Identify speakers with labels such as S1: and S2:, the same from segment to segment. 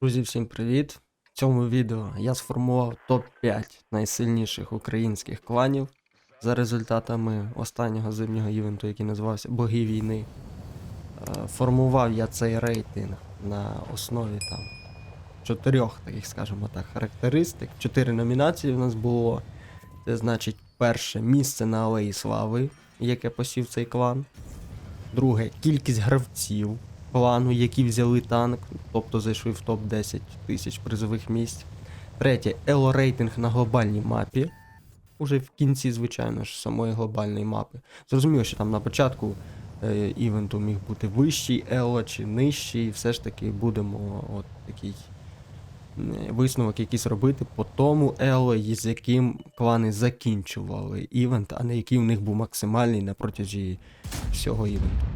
S1: Друзі, всім привіт! В цьому відео я сформував топ-5 найсильніших українських кланів за результатами останнього зимнього івенту, який називався Боги війни. Е, Формував я цей рейтинг на основі там чотирьох таких, скажімо так, характеристик. Чотири номінації в нас було. Це значить перше місце на Алеї Слави, яке посів цей клан. Друге кількість гравців клану, які взяли танк, тобто зайшли в топ-10 тисяч призових місць. Третє ело рейтинг на глобальній мапі. Уже в кінці, звичайно ж, самої глобальної мапи. Зрозуміло, що там на початку е, івенту міг бути вищий ело чи нижчий. Все ж таки будемо от такий висновок якийсь робити по тому ело, з яким клани закінчували івент, а не який у них був максимальний на протязі всього івенту.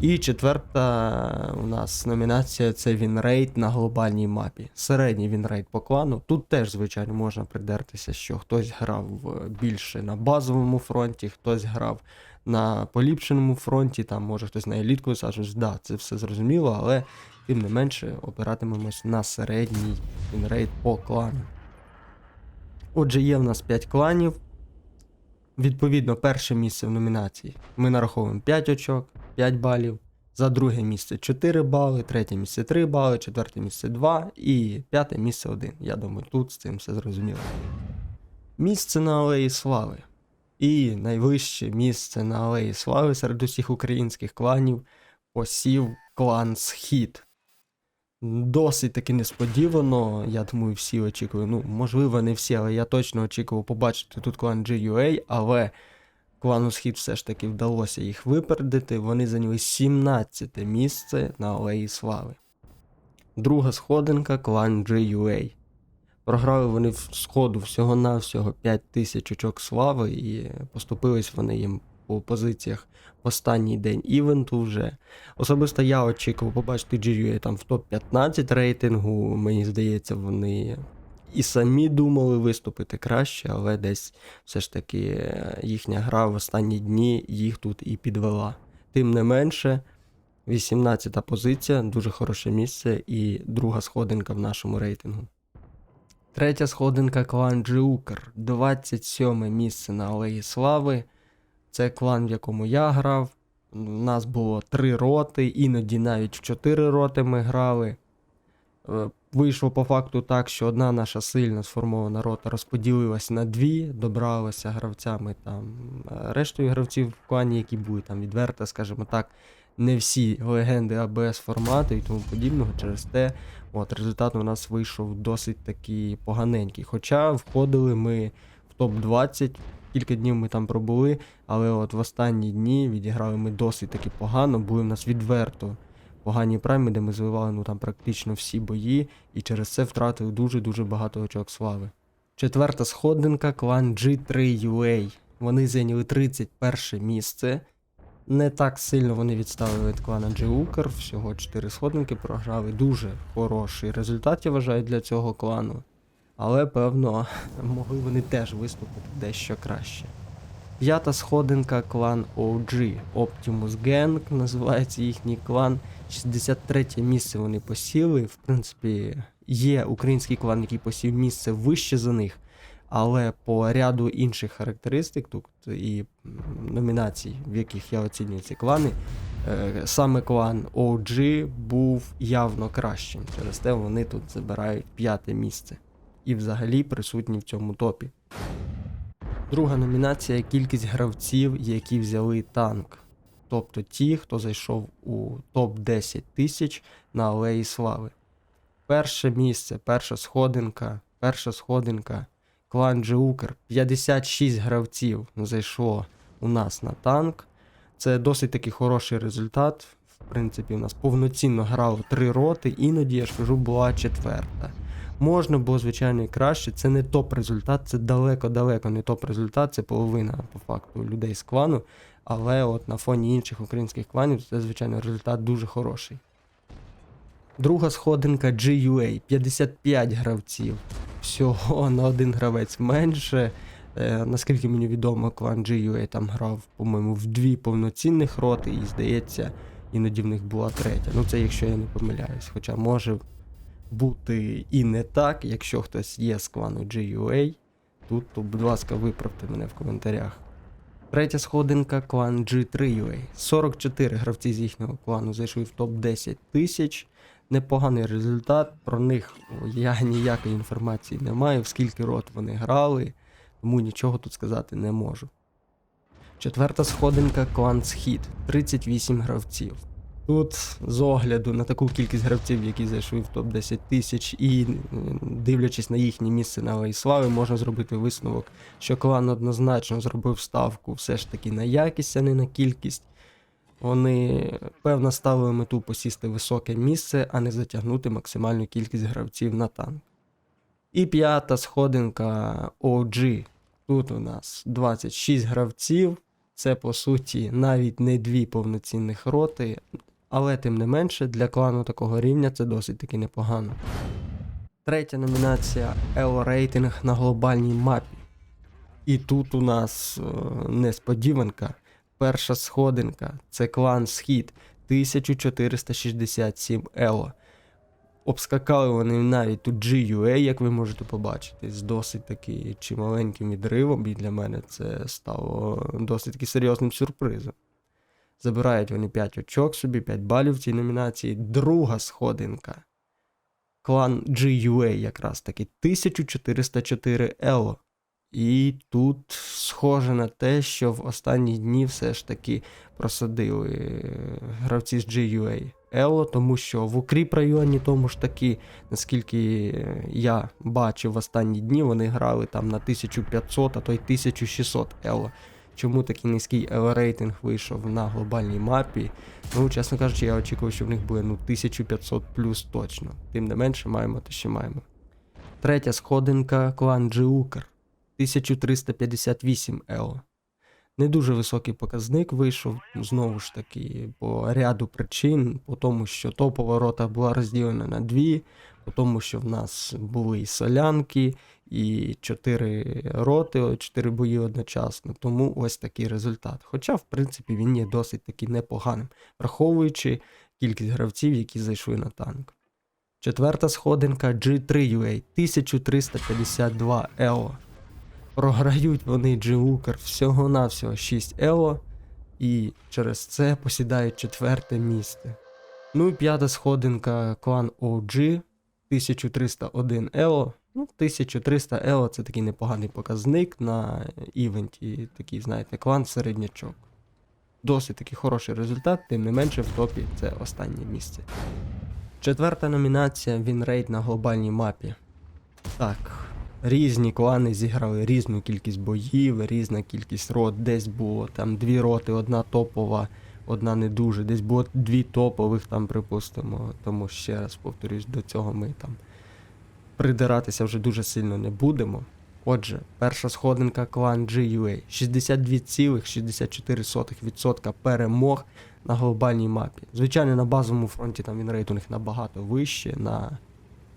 S1: І четверта у нас номінація це вінрейт на глобальній мапі. Середній вінрейт по клану. Тут теж, звичайно, можна придертися, що хтось грав більше на базовому фронті, хтось грав на поліпшеному фронті, там може хтось на елітку висаджується. Да, це все зрозуміло, але тим не менше опиратимемось на середній вінрейт по клану. Отже, є в нас 5 кланів. Відповідно, перше місце в номінації. Ми нараховуємо 5 очок, 5 балів. За друге місце 4 бали, третє місце 3 бали, четверте місце 2 і п'яте місце 1. Я думаю, тут з цим все зрозуміло. Місце на Алеї Слави. І найвище місце на Алеї Слави серед усіх українських кланів посів клан Схід. Досить таки несподівано, я думаю, всі очікували. Ну, можливо, не всі, але я точно очікував побачити тут клан GUA, але клану Схід все ж таки вдалося їх випередити. Вони зайняли 17 місце на Алеї Слави. Друга сходинка клан GUA. Програли вони в сходу всього-навсього 5 тисяч очок слави, і поступились вони їм по позиціях в останній день івенту вже. Особисто я очікував побачити GUA там в топ-15 рейтингу. Мені здається, вони і самі думали виступити краще, але десь все ж таки е, їхня гра в останні дні їх тут і підвела. Тим не менше, 18-та позиція, дуже хороше місце, і друга сходинка в нашому рейтингу. Третя сходинка клан Джиукер, 27 місце на Алеї Слави. Це клан, в якому я грав. У нас було три роти, іноді навіть в чотири роти ми грали. Вийшло по факту так, що одна наша сильно сформована рота розподілилась на дві, добралася гравцями там е, рештою гравців в клані, які були там відверто, скажімо так, не всі легенди АБС формату і тому подібного. Через те от, результат у нас вийшов досить таки поганенький. Хоча входили ми в топ-20, кілька днів ми там пробули, але от в останні дні відіграли ми досить таки погано, були в нас відверто погані прайми, де ми звивали ну там практично всі бої, і через це втратили дуже-дуже багато очок слави. Четверта сходинка клан G3UA. Вони зайняли 31 місце. Не так сильно вони відстали від клана G-Uker, всього 4 сходинки програли. Дуже хороший результат, я вважаю, для цього клану. Але, певно, могли вони теж виступити дещо краще. П'ята сходинка клан OG. Optimus Gang називається їхній клан. 63 місце вони посіли. В принципі, є український клан, який посів місце вище за них. Але по ряду інших характеристик тут і номінацій, в яких я оцінюю ці клани, е, саме клан OG був явно кращим. Через те вони тут забирають п'яте місце. І взагалі присутні в цьому топі. Друга номінація кількість гравців, які взяли танк. Тобто ті, хто зайшов у топ-10 тисяч на Алеї Слави. Перше місце, перша сходинка, перша сходинка, клан Джеукер. 56 гравців зайшло у нас на танк. Це досить таки хороший результат. В принципі, у нас повноцінно грало три роти, іноді, я ж кажу, була четверта. Можна було, звичайно, і краще. Це не топ-результат, це далеко-далеко не топ-результат, це половина по факту людей з клану. Але от на фоні інших українських кланів це, звичайно, результат дуже хороший. Друга сходинка GUA 55 гравців. Всього на один гравець менше. Е, наскільки мені відомо, клан GUA там грав, по-моєму, в дві повноцінних роти, і здається, іноді в них була третя. Ну це якщо я не помиляюсь. Хоча може бути і не так. Якщо хтось є з клану GUA, тут, то, будь ласка, виправте мене в коментарях. Третя сходинка клан G3UA. 44 гравці з їхнього клану зайшли в топ 10 тисяч. Непоганий результат. Про них я ніякої інформації не маю, в скільки рот вони грали, тому нічого тут сказати не можу. Четверта сходинка клан Схід. 38 гравців. Тут з огляду на таку кількість гравців, які зайшли в топ 10 тисяч, і дивлячись на їхнє місце на Алеї Слави, можна зробити висновок, що клан однозначно зробив ставку все ж таки на якість, а не на кількість. Вони певно ставили мету посісти високе місце, а не затягнути максимальну кількість гравців на танк. І п'ята сходинка OG. Тут у нас 26 гравців. Це по суті навіть не дві повноцінних роти, але тим не менше для клану такого рівня це досить таки непогано. Третя номінація Elo рейтинг на глобальній мапі. І тут у нас е, несподіванка. Перша сходинка це клан Схід 1467 Elo. Обскакали вони навіть тут GUA, як ви можете побачити, з досить таки чималеньким відривом, і для мене це стало досить таки серйозним сюрпризом. Забирають вони 5 очок собі, 5 балів в цій номінації. Друга сходинка. Клан GUA якраз таки 1404 Elo. І тут схоже на те, що в останні дні все ж таки просадили е, гравці з GUA Ело, тому що в укріп районі тому ж таки, наскільки е, я бачив в останні дні, вони грали там на 1500, а то й 1600 Ело. Чому такий низький Ело рейтинг вийшов на глобальній мапі? Ну, чесно кажучи, я очікував, що в них буде ну 1500 плюс точно. Тим не менше, маємо те, що маємо. Третя сходинка клан Джиукер. 1358 Ело. Не дуже високий показник вийшов, знову ж таки, по ряду причин, по тому, що топова рота була розділена на дві, по тому, що в нас були і солянки, і чотири роти, чотири бої одночасно. Тому ось такий результат. Хоча, в принципі, він є досить таки непоганим, враховуючи кількість гравців, які зайшли на танк. Четверта сходинка G3UA 1352 EO. Програють вони Джиукер всього-навсього 6 Ело, і через це посідають четверте місце. Ну і п'ята сходинка клан OG 1301 Ело. Ну, 1300 Ело це такий непоганий показник на івенті, такий, знаєте, клан середнячок. Досить такий хороший результат, тим не менше в топі це останнє місце. Четверта номінація Вінрейт на глобальній мапі. Так, різні клани зіграли різну кількість боїв, різна кількість рот. Десь було там дві роти, одна топова, одна не дуже. Десь було дві топових, там, припустимо. Тому ще раз повторюсь, до цього ми там придиратися вже дуже сильно не будемо. Отже, перша сходинка клан GUA 62,64% перемог на глобальній мапі. Звичайно, на базовому фронті там він рейтинг набагато вище, на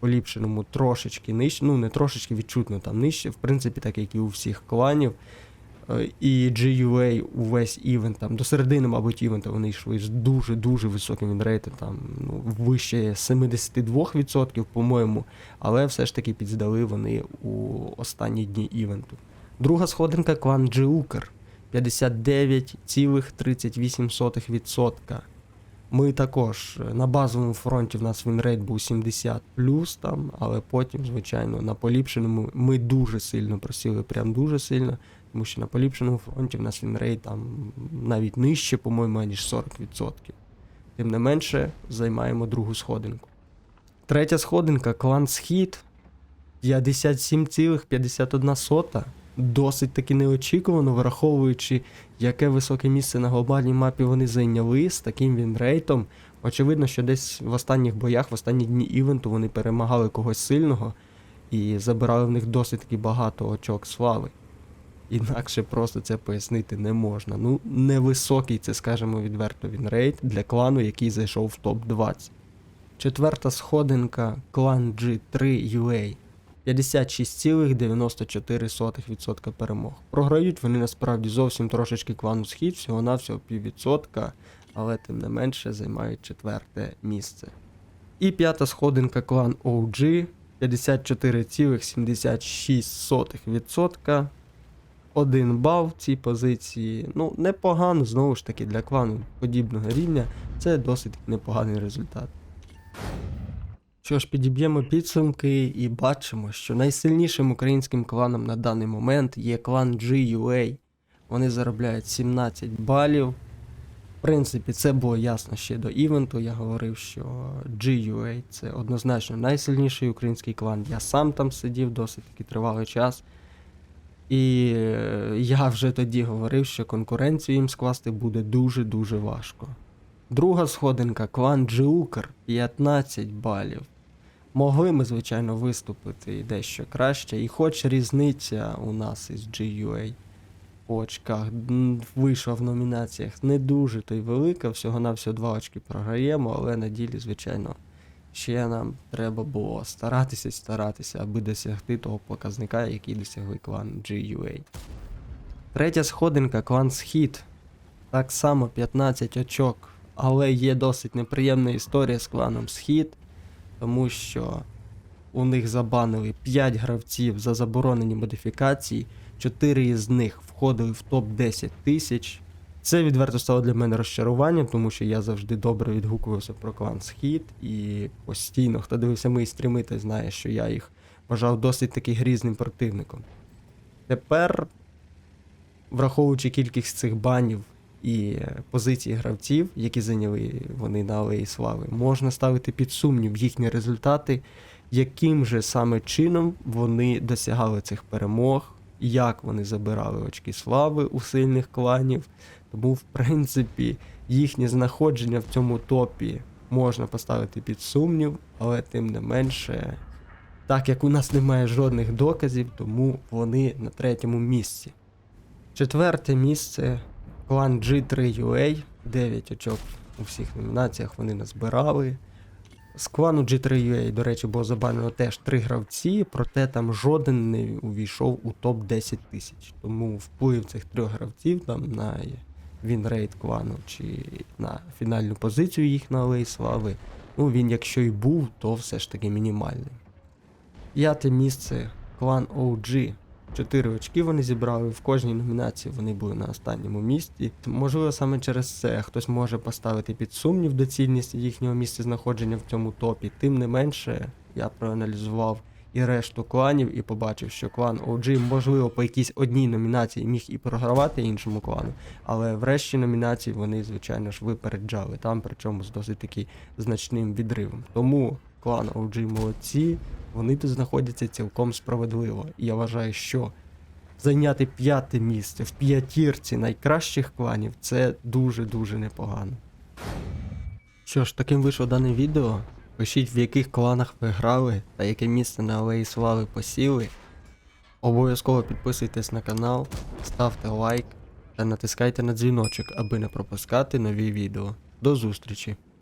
S1: поліпшеному трошечки нижче, ну не трошечки відчутно там нижче, в принципі, так як і у всіх кланів. І GUA увесь івент там до середини, мабуть, івента вони йшли з дуже-дуже високим вінрейтом, там ну, вище 72%, по-моєму, але все ж таки підздали вони у останні дні івенту. Друга сходинка клан Джиукер 59,38%. Ми також е, на базовому фронті в нас вінрейт був 70 там, але потім, звичайно, на поліпшеному ми дуже сильно просіли, прям дуже сильно, тому що на поліпшеному фронті в нас вінрейт там навіть нижче, по-моєму, ніж 40%. Тим не менше, займаємо другу сходинку. Третя сходинка клан Схід 57,51. Досить таки неочікувано, враховуючи, яке високе місце на глобальній мапі вони зайняли з таким вінрейтом. Очевидно, що десь в останніх боях, в останні дні івенту вони перемагали когось сильного і забирали в них досить таки багато очок слави. Інакше просто це пояснити не можна. Ну, невисокий, це скажемо відверто вінрейт для клану, який зайшов в топ-20. Четверта сходинка клан G3 UA. 56,94% перемог. Програють вони насправді зовсім трошечки клану схід, всього-навсього піввідсотка, але тим не менше займають четверте місце. І п'ята сходинка клан OG 54,76%. Один бал в цій позиції. Ну, непогано, знову ж таки, для клану подібного рівня. Це досить непоганий результат. Що ж, підіб'ємо підсумки і бачимо, що найсильнішим українським кланом на даний момент є клан GUA. Вони заробляють 17 балів. В принципі, це було ясно ще до івенту. Я говорив, що GUA це однозначно найсильніший український клан. Я сам там сидів досить таки тривалий час. І е, я вже тоді говорив, що конкуренцію їм скласти буде дуже-дуже важко. Друга сходинка клан Джиукер 15 балів. Могли ми, звичайно, виступити дещо краще, і хоч різниця у нас із GUA по очках вийшла в номінаціях не дуже то й велика, всього-навсього два очки програємо, але на ділі, звичайно, ще нам треба було старатися старатися, аби досягти того показника, який досягли клан GUA. Третя сходинка клан Схід. Так само 15 очок, але є досить неприємна історія з кланом Схід, тому що у них забанили 5 гравців за заборонені модифікації, 4 із них входили в топ 10 тисяч. Це відверто стало для мене розчаруванням, тому що я завжди добре відгукувався про клан Схід, і постійно, хто дивився мої стріми, той знає, що я їх вважав досить таки грізним противником. Тепер, враховуючи кількість цих банів і е, позиції гравців, які зайняли вони на Алеї Слави, можна ставити під сумнів їхні результати, яким же саме чином вони досягали цих перемог, як вони забирали очки слави у сильних кланів. Тому, в принципі, їхнє знаходження в цьому топі можна поставити під сумнів, але тим не менше, так як у нас немає жодних доказів, тому вони на третьому місці. Четверте місце клан G3UA, 9 очок у всіх номінаціях вони назбирали. З клану G3UA, до речі, було забанено теж три гравці, проте там жоден не увійшов у топ 10 тисяч. Тому вплив цих трьох гравців там на вінрейт клану чи на фінальну позицію їх на Слави. Ну він, якщо і був, то все ж таки мінімальний. П'яте місце клан OG. Чотири очки вони зібрали. В кожній номінації вони були на останньому місці. Можливо, саме через це хтось може поставити під сумнів доцільність їхнього місця знаходження в цьому топі. Тим не менше, я проаналізував і решту кланів і побачив, що клан OG, можливо, по якійсь одній номінації міг і програвати іншому клану, але в решті номінацій вони, звичайно ж, випереджали там, причому з досить таки значним відривом. Тому клан OG молодці, вони тут знаходяться цілком справедливо. І я вважаю, що зайняти п'яте місце в п'ятірці найкращих кланів це дуже-дуже непогано. Що ж, таким вийшло дане відео. Пишіть в яких кланах ви грали та яке місце на Алеї Слави посіли. Обов'язково підписуйтесь на канал, ставте лайк та натискайте на дзвіночок, аби не пропускати нові відео. До зустрічі!